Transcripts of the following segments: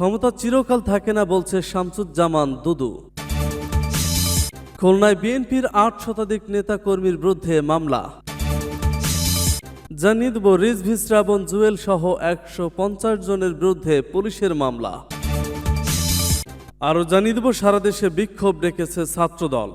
ক্ষমতা চিরকাল থাকে না, বলছে শামসুজ্জামান দুদু। খুলনায় বিএনপির আট শতাধিক নেতাকর্মীর বিরুদ্ধে মামলা। জানিয়ে দেব, রিজভি শ্রাবণ জুয়েল সহ একশো পঞ্চাশ জনের বিরুদ্ধে পুলিশের মামলা। আরও জানিয়ে দেব, সারা দেশে বিক্ষোভ ডেকেছে ছাত্রদল।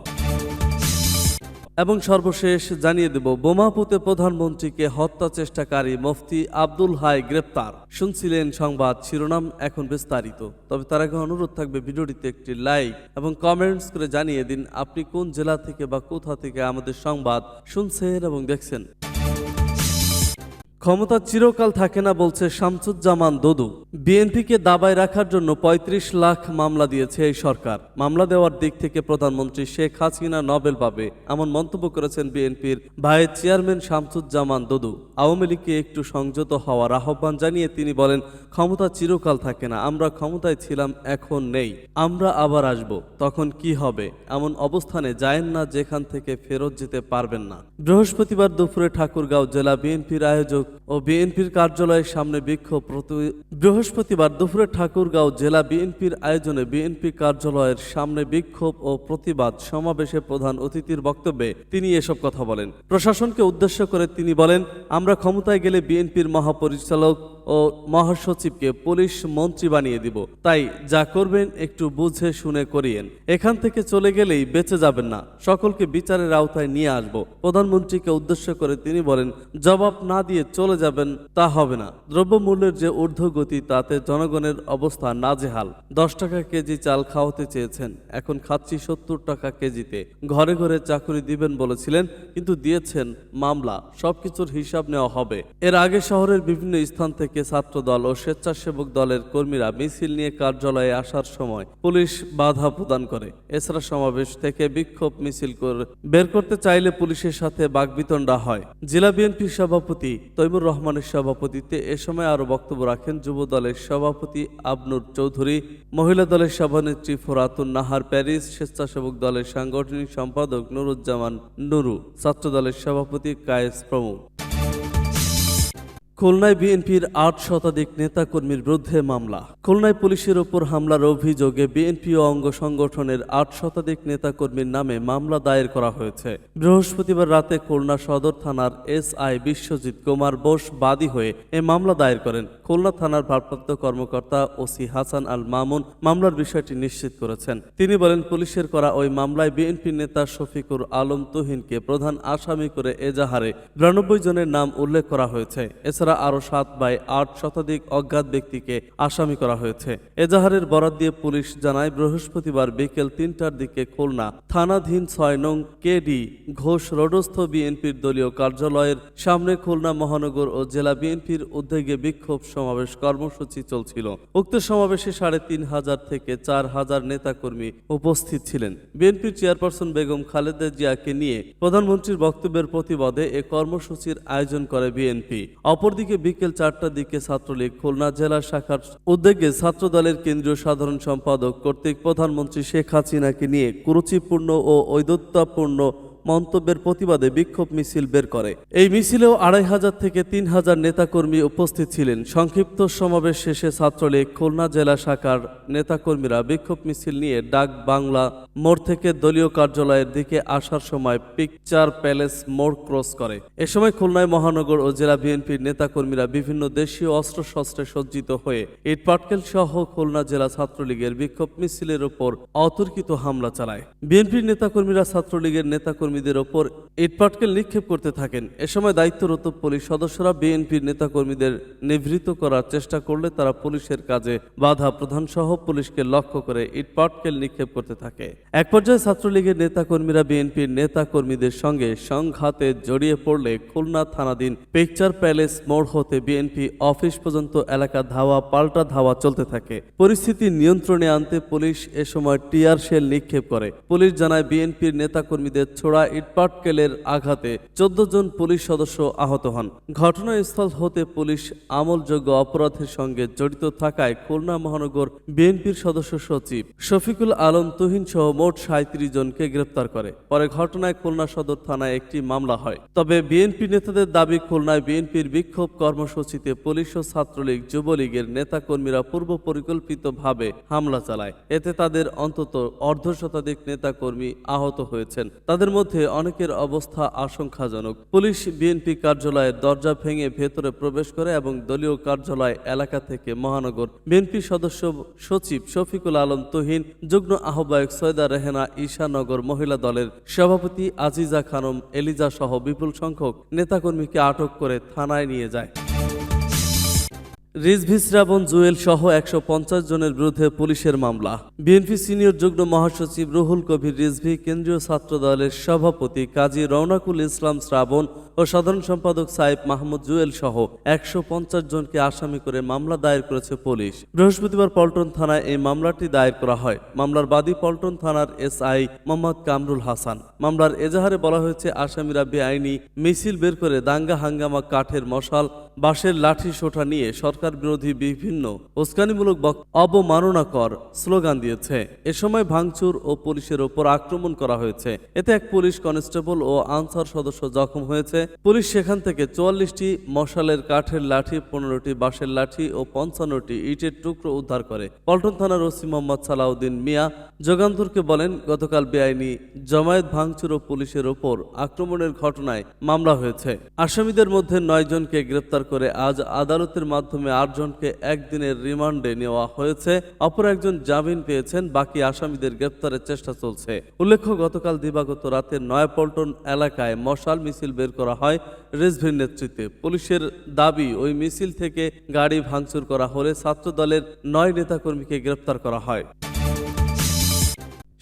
এবং সর্বশেষ জানিয়ে দেব, বোমাপুতে প্রধানমন্ত্রীকে হত্যা চেষ্টাকারী মুফতি আব্দুল হাই গ্রেপ্তার। শুনছিলেন সংবাদ শিরোনাম এখন বিস্তারিত। তবে তার আগে অনুরোধ থাকবে ভিডিওটিতে একটি লাইক এবং কমেন্টস করে জানিয়ে দিন, আপনি কোন জেলা থেকে বা কোথা থেকে আমাদের সংবাদ শুনছেন এবং দেখছেন। ক্ষমতা চিরকাল থাকে না বলছে শামসুজ্জামান দদু। বিএনপিকে দাবায় রাখার জন্য ৩৫ লাখ মামলা দিয়েছে এই সরকার। মামলা দেওয়ার দিক থেকে প্রধানমন্ত্রী শেখ হাসিনা নবেল পাবে, এমন মন্তব্য করেছেন বিএনপির ভাইস চেয়ারম্যান শামসুজ্জামান দদু। আওয়ামী লীগকে একটু সংযত হওয়ার আহ্বান জানিয়ে তিনি বলেন, ক্ষমতা চিরকাল থাকে না, আমরা ক্ষমতায় ছিলাম, এখন নেই, আমরা আবার আসব, তখন কি হবে? এমন অবস্থানে যায়েন না, যেখান থেকে ফেরত যেতে পারবেন না। বৃহস্পতিবার দুপুরে ঠাকুরগাঁও জেলা বিএনপির আয়োজক ও বিএনপির কার্যালয়ের সামনে বিক্ষোভ প্রতি- বৃহস্পতিবার দুপুরে ঠাকুরগাঁও জেলা বিএনপির আয়োজনে বিএনপি কার্যালয়ের সামনে বিক্ষোভ ও প্রতিবাদ সমাবেশে প্রধান অতিথির বক্তব্যে তিনি এসব কথা বলেন। প্রশাসনকে উদ্দেশ্য করে তিনি বলেন, আমরা ক্ষমতায় গেলে বিএনপির মহাপরিচালক ও মহাসচিবকে পুলিশ মন্ত্রী বানিয়ে দিব। তাই যা করবেন একটু বুঝে শুনে করিয়েন। এখান থেকে চলে গেলেই বেঁচে যাবেন না। সকলকে বিচারের আওতায় নিয়ে আসব। প্রধানমন্ত্রীকে উদ্দেশ্য করে তিনি বলেন, জবাব না দিয়ে চলে যাবেন তা হবে না। দ্রব্যমূল্যের যে ঊর্ধ্বগতি, তাতে জনগণের অবস্থা নাজেহাল। দশ টাকা কেজি চাল খাওয়াতে চেয়েছেন। এখন খাচ্ছি সত্তর টাকা কেজিতে। ঘরে ঘরে চাকরি দিবেন বলেছিলেন, কিন্তু দিয়েছেন মামলা। সবকিছুর হিসাব নেওয়া হবে। এর আগে শহরের বিভিন্ন স্থান থেকে ছাত্রদল ও স্বেচ্ছাসেবক দলের কর্মীরা মিছিল নিয়ে কার্যালয়ে আসার সময় পুলিশ বাধা প্রদান করে। এছাড়া সমাবেশ থেকে বিক্ষোভ মিছিল করে বের করতে চাইলে পুলিশের সাথে বাগবিতণ্ডা হয়। জেলা বিএনপির সভাপতি তৈমুর রহমানের সভাপতিত্বে এ সময় আরও বক্তব্য রাখেন যুব দলের সভাপতি আবনুর চৌধুরী, মহিলা দলের সভানেত্রী ফোরাতুন নাহার প্যারিস, স্বেচ্ছাসেবক দলের সাংগঠনিক সম্পাদক নুরুজ্জামান নুরু ছাত্র দলের সভাপতি কায়েস প্রমুখ। খুলনায় বিএনপির আট শতাধিক নেতাকর্মীর বিরুদ্ধে মামলা। খুলনায় পুলিশের ওপর হামলার অভিযোগে বিএনপি ও অঙ্গ সংগঠনের আট শতাধিক নেতাকর্মীর নামে মামলা দায়ের করা হয়েছে। বৃহস্পতিবার রাতে খুলনা সদর থানার এস আই বিশ্বজিৎ কুমার বোস বাদী হয়ে এ মামলা দায়ের করেন। খুলনা থানার ভারপ্রাপ্ত কর্মকর্তা ওসি হাসান আল মামুন মামলার বিষয়টি নিশ্চিত করেছেন। তিনি বলেন, পুলিশের করা ওই মামলায় বিএনপি নেতা শফিকুর আলম তুহিনকে প্রধান আসামি করে এজাহারে বিরানব্বই জনের নাম উল্লেখ করা হয়েছে। এছাড়া আরও সাত বাই আট শতাধিক অজ্ঞাত ব্যক্তিকে আসামি করা হয়েছে। এজাহারের বরাত দিয়ে পুলিশ জানায়, বৃহস্পতিবার বিকেল তিনটার দিকে খুলনা থানাধীন ছয় নং কেডি ঘোষ রোডস্থ বিএনপির দলীয় কার্যালয়ের সামনে খুলনা মহানগর ও জেলা বিএনপির উদ্যোগে বিক্ষোভ সমাবেশ কর্মসূচি চলছিল। উক্ত সমাবেশে সাড়ে তিন হাজার থেকে চার হাজার নেতাকর্মী উপস্থিত ছিলেন। বিএনপির চেয়ারপারসন বেগম খালেদা জিয়াকে নিয়ে প্রধানমন্ত্রীর বক্তব্যের প্রতিবাদে এ কর্মসূচির আয়োজন করে বিএনপি। অপরদিকে বিকেল চারটার দিকে ছাত্রলীগ খুলনা জেলা শাখার উদ্যোগে ছাত্র দলের কেন্দ্রীয় সাধারণ সম্পাদক কর্তৃক প্রধানমন্ত্রী শেখ হাসিনাকে নিয়ে কুরুচিপূর্ণ ও ঔদত্যাপূর্ণ মন্তব্যের প্রতিবাদে বিক্ষোভ মিছিল বের করে। এই মিছিলেও আড়াই হাজার থেকে তিন হাজার নেতাকর্মী উপস্থিত ছিলেন। সংক্ষিপ্ত সমাবেশ শেষে ছাত্রলীগ খুলনা জেলা শাখার নেতাকর্মীরা বিক্ষোভ মিছিল নিয়ে ডাক বাংলা মোড় থেকে দলীয় কার্যালয়ের দিকে আসার সময় পিকচার প্যালেস মোড় ক্রস করে। এ সময় খুলনায় মহানগর ও জেলা বিএনপির নেতাকর্মীরা বিভিন্ন দেশীয় অস্ত্রশস্ত্রে সজ্জিত হয়ে ইটপাটকেল সহ খুলনা জেলা ছাত্রলীগের বিক্ষোভ মিছিলের ওপর অতর্কিত হামলা চালায়। বিএনপির নেতাকর্মীরা ছাত্রলীগের নেতাকর্মীদের ওপর ইটপাটকেল নিক্ষেপ করতে থাকেন। এ সময় দায়িত্বরত পুলিশ সদস্যরা বিএনপির নেতাকর্মীদের নিবৃত করার চেষ্টা করলে তারা পুলিশের কাজে বাধা প্রদান সহ পুলিশকে লক্ষ্য করে ইটপাটকেল নিক্ষেপ করতে থাকে। এক পর্যায়ে ছাত্রলীগের নেতাকর্মীরা বিএনপির নেতাকর্মীদের সঙ্গে সংঘাতে জড়িয়ে পড়লে খুলনা থানাধীন পিকচার প্যালেস মোড় হতে বিএনপি অফিস পর্যন্ত এলাকা ধাওয়া পাল্টা ধাওয়া চলতে থাকে। পরিস্থিতি নিয়ন্ত্রণে আনতে পুলিশ এ সময় টিয়ার শেল নিক্ষেপ করে। পুলিশ জানায় বিএনপির নেতাকর্মীদের ছোড়া ইটপাটকেলের আঘাতে চোদ্দ জন পুলিশ সদস্য আহত হন। ঘটনাস্থল হতে পুলিশ আমলযোগ্য অপরাধের সঙ্গে জড়িত থাকায় খুলনা মহানগর বিএনপির সদস্য সচিব শফিকুল আলম তুহিন সহ মোট সাঁত্রিশ জনকে গ্রেপ্তার করে। পরে ঘটনায় খুলনা সদর থানায় একটি মামলা হয়। তবে বিএনপি নেতাদের দাবি, খুলনায় বিএনপির বিক্ষোভ কর্মসূচিতে পুলিশ ও ছাত্রলীগ, যুবলীগের নেতাকর্মীরা পূর্ব পরিকল্পিতভাবে হামলা চালায়। এতে তাদের অন্তত অর্ধ শতাধিক নেতাকর্মী আহত হয়েছেন। তাদের মধ্যে অনেকের অবস্থা আশঙ্কাজনক। পুলিশ বিএনপি কার্যালয়ের দরজা ভেঙে ভেতরে প্রবেশ করে এবং দলীয় কার্যালয় এলাকা থেকে মহানগর। বিএনপি সদস্য সচিব শফিকুল আলম তুহিন, যুগ্ম আহ্বায়ক সৈয়দা রেহেনা ঈশানগর মহিলা দলের সভাপতি আজিজা খানম, এলিজা সহ বিপুল সংখ্যক নেতাকর্মীকে আটক করে থানায় নিয়ে যায়। রিজভি শ্রাবণ জুয়েল সহ একশো পঞ্চাশ জনের বিরুদ্ধে পুলিশের মামলা। বিএনপি সিনিয়র যুগ্ম মহাসচিব রুহুল কবির রিজভি কেন্দ্রীয় ছাত্র দলের সভাপতি কাজী রৌনাকুল ইসলাম শ্রাবণ ও সাধারণ সম্পাদক সাইফ মাহমুদ জুয়েল সহ একশো পঞ্চাশ জনকে আসামি করে মামলা দায়ের করেছে পুলিশ। বৃহস্পতিবার পল্টন থানায় এই মামলাটি দায়ের করা হয়। মামলার বাদী পল্টন থানার এসআই মোহাম্মদ কামরুল হাসান। মামলার এজাহারে বলা হয়েছে, আসামিরা বেআইনি মিছিল বের করে দাঙ্গা হাঙ্গামা কাঠের মশাল বাঁশের লাঠি সোঠা নিয়ে সরকার বিরোধী বিভিন্ন উস্কানিমূলক অবমাননাকর স্লোগান দিয়েছে। এ সময় ভাঙচুর ও পুলিশের ওপর আক্রমণ করা হয়েছে। এতে এক পুলিশ কনস্টেবল ও আনসার সদস্য জখম হয়েছে। পুলিশ সেখান থেকে চুয়াল্লিশটি মশালের কাঠের লাঠি, পনেরোটি বাঁশের লাঠি ও পঞ্চান্নটি ইটের টুকরো উদ্ধার করে। পল্টন থানার ওসি মোহাম্মদ সালাউদ্দিন মিয়া যোগান্তরকে বলেন, গতকাল বেআইনি জমায়েত, ভাঙচুর ও পুলিশের ওপর আক্রমণের ঘটনায় মামলা হয়েছে। আসামিদের মধ্যে নয় জনকে গ্রেপ্তার করে আজ আদালতের মাধ্যমে আটজনকে একদিনের রিমান্ডে নেওয়া হয়েছে। অপর একজন জামিন পেয়েছেন, বাকি আসামিদের গ্রেপ্তারের চেষ্টা চলছে। উল্লেখ্য, গতকাল দিবাগত রাতে নয়াপল্টন এলাকায় মশাল মিছিল বের করা হয় রেজভির নেতৃত্বে। পুলিশের দাবি, ওই মিছিল থেকে গাড়ি ভাঙচুর করা হলে ছাত্র দলের নয় নেতাকর্মীকে গ্রেপ্তার করা হয়।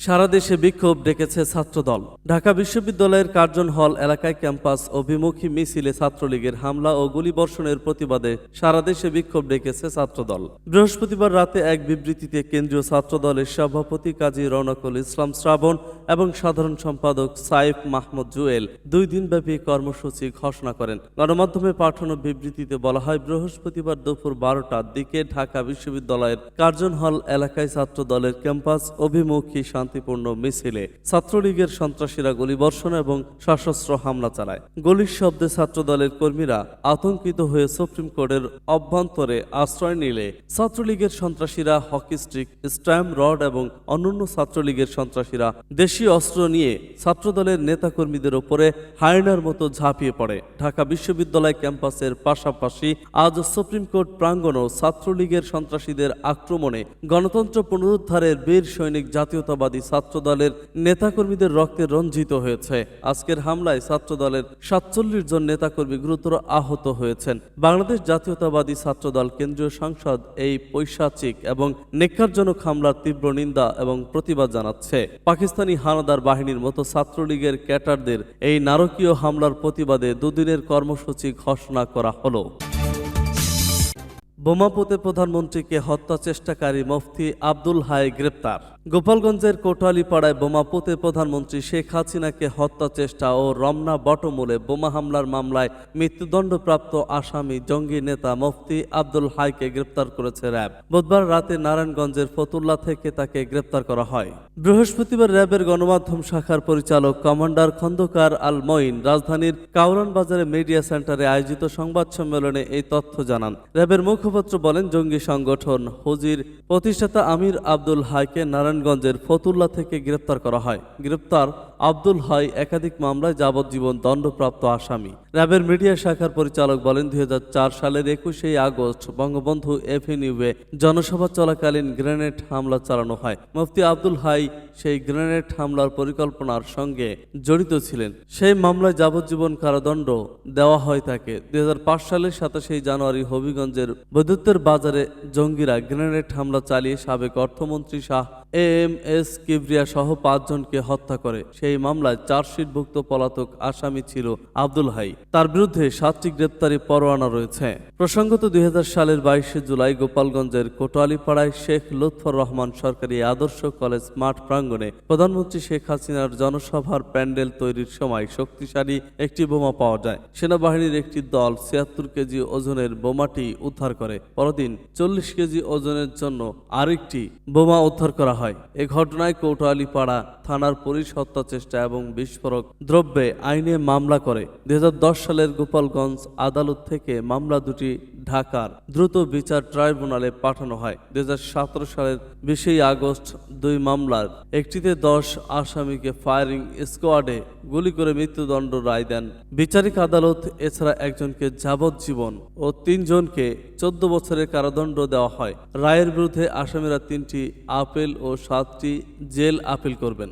সারা দেশে বিক্ষোভ ডেকেছে ছাত্রদল। ঢাকা বিশ্ববিদ্যালয়ের কার্জন হল এলাকায় ক্যাম্পাস অভিমুখী মিছিলে ছাত্রলীগের হামলা ও গুলিবর্ষণের প্রতিবাদে সারা দেশে বিক্ষোভ ডেকেছে ছাত্রদল। বৃহস্পতিবার রাতে এক বিবৃতিতে কেন্দ্রীয় ছাত্রদলের সভাপতি কাজী রৌনকুল ইসলাম শ্রাবণ এবং সাধারণ সম্পাদক সাইফ মাহমুদ জুয়েল দুই দিনব্যাপী কর্মসূচি ঘোষণা করেন। গণমাধ্যমে পাঠানো বিবৃতিতে বলা হয়, বৃহস্পতিবার দুপুর বারোটার দিকে ঢাকা বিশ্ববিদ্যালয়ের কার্জন হল এলাকায় ছাত্র দলের ক্যাম্পাস অভিমুখী শান্তিপূর্ণ মিছিলে ছাত্রলীগের সন্ত্রাসীরা গুলিবর্ষণ এবং সশস্ত্র হামলা চালায়। গুলির শব্দে ছাত্র দলের কর্মীরা আতঙ্কিত হয়ে সুপ্রিম কোর্টের অভ্যন্তরে আশ্রয় নিলে ছাত্রলীগের সন্ত্রাসীরা হকি স্টিক, স্ট্যাম্প রড এবং অন্যান্য ছাত্রলীগের সন্ত্রাসীরা দেশীয় অস্ত্র নিয়ে ছাত্রদলের নেতাকর্মীদের ওপরে হায়নার মতো ঝাঁপিয়ে পড়ে। ঢাকা বিশ্ববিদ্যালয় ক্যাম্পাসের পাশাপাশি আজ সুপ্রিম কোর্ট প্রাঙ্গণও ছাত্রলীগের সন্ত্রাসীদের আক্রমণে গণতন্ত্র পুনরুদ্ধারের বীর সৈনিক জাতীয়তাবাদী ছাত্রদলের নেতাকর্মীদের রক্তে রঞ্জিত হয়েছে। আজকের হামলায় ছাত্রদলের সাতচল্লিশ জন নেতাকর্মী গুরুতর আহত হয়েছেন। বাংলাদেশ জাতীয়তাবাদী ছাত্রদল কেন্দ্রীয় সংসদ এই পৈশাচিক এবং নেককারজনক হামলার তীব্র নিন্দা এবং প্রতিবাদ জানাচ্ছে। পাকিস্তানি হানাদার বাহিনীর মতো ছাত্রলীগের ক্যাটারদের এই নারকীয় হামলার প্রতিবাদে দুদিনের কর্মসূচি ঘোষণা করা হলো। বোমাপোতে প্রধানমন্ত্রীকে হত্যা চেষ্টাকারী মুফতি আব্দুল হাই গ্রেপ্তার। গোপালগঞ্জের কোটালীপাড়ায় বোমাপোতে প্রধানমন্ত্রী শেখ হাসিনাকে হত্যা চেষ্টা ও রমনা বটমূলে বোমা হামলার মামলায় মৃত্যুদণ্ডপ্রাপ্ত আসামি জঙ্গি নেতা মুফতি আব্দুল হাইকে গ্রেপ্তার করেছে র্যাব। বুধবার রাতে নারায়ণগঞ্জের ফতুল্লা থেকে তাকে গ্রেপ্তার করা হয়। বৃহস্পতিবার র্যাবের গণমাধ্যম শাখার পরিচালক কমান্ডার খন্দকার আল মঈন রাজধানীর কাউরান বাজারে মিডিয়া সেন্টারে আয়োজিত সংবাদ সম্মেলনে এই তথ্য জানান। র্যাবের মুখপাত্র বলেন, জঙ্গি সংগঠন হুজির প্রতিষ্ঠাতা আমির আব্দুল হাইকে নারায়ণগঞ্জের ফতুল্লা থেকে গ্রেপ্তার করা হয়। গ্রেপ্তার আব্দুল হাই একাধিক মামলায় যাবজ্জীবন দণ্ডপ্রাপ্ত আসামি। র্যাবের মিডিয়া শাখার পরিচালক বলেন, দুই হাজার চার সালের একুশে আগস্ট বঙ্গবন্ধু এভিনিউয়ে জনসভা চলাকালীন গ্রেনেড হামলা চালানো হয়। মুফতি আব্দুল হাই সেই গ্রেনেড হামলার পরিকল্পনার সঙ্গে জড়িত ছিলেন। সেই মামলায় যাবজ্জীবন কারাদণ্ড দেওয়া হয় তাকে। দুই সালের সাতাশে জানুয়ারি হবিগঞ্জের বৈদ্যুতের বাজারে জঙ্গিরা গ্রেনেড হামলা চালিয়ে সাবেক অর্থমন্ত্রী Shah A M S Kibria সহ পাঁচজনকে হত্যা করে। সেই মামলায় চার্জশিটভুক্ত পলাতক আসামি ছিল আব্দুল হাই। তার বিরুদ্ধে সাতটি গ্রেপ্তারি পরোয়ানা রয়েছে। প্রসঙ্গত দুই হাজার সালের বাইশে জুলাই গোপালগঞ্জের কোটোয়ালিপাড়ায় শেখ লুৎফর রহমান সরকারি আদর্শ কলেজ মাঠ প্রাঙ্গণে প্রধানমন্ত্রী শেখ হাসিনার জনসভার প্যান্ডেল তৈরির সময় শক্তিশালী একটি বোমা পাওয়া যায়। সেনাবাহিনীর একটি দল ছিয়াত্তর কেজি ওজনের বোমাটি উদ্ধার করে। পরদিন চল্লিশ কেজি ওজনের জন্য আরেকটি বোমা উদ্ধার করা হয়। এ ঘটনায় কোটোয়ালিপাড়া থানার পুলিশ হত্যা চেষ্টা এবং বিস্ফোরক দ্রব্যে আইনে মামলা করে। দুই হাজার দশ সালের গোপালগঞ্জ আদালত থেকে মামলা দুটি ঢাকার দ্রুত বিচার ট্রাইব্যুনালে পাঠানো হয়। দুই হাজার সতেরো সালের বিশে আগস্ট দুই মামলার একটিতে দশ আসামিকে ফায়ারিং স্কোয়াডে গুলি করে মৃত্যুদণ্ড রায় দেন। বিচারিক আদালত এছাড়া একজনকে যাবজ্জীবন ও তিনজনকে চোদ্দ বছরের কারাদণ্ড দেওয়া হয়। রায়ের বিরুদ্ধে আসামিরা তিনটি আপেল ও সাতটি জেল আপিল করবেন।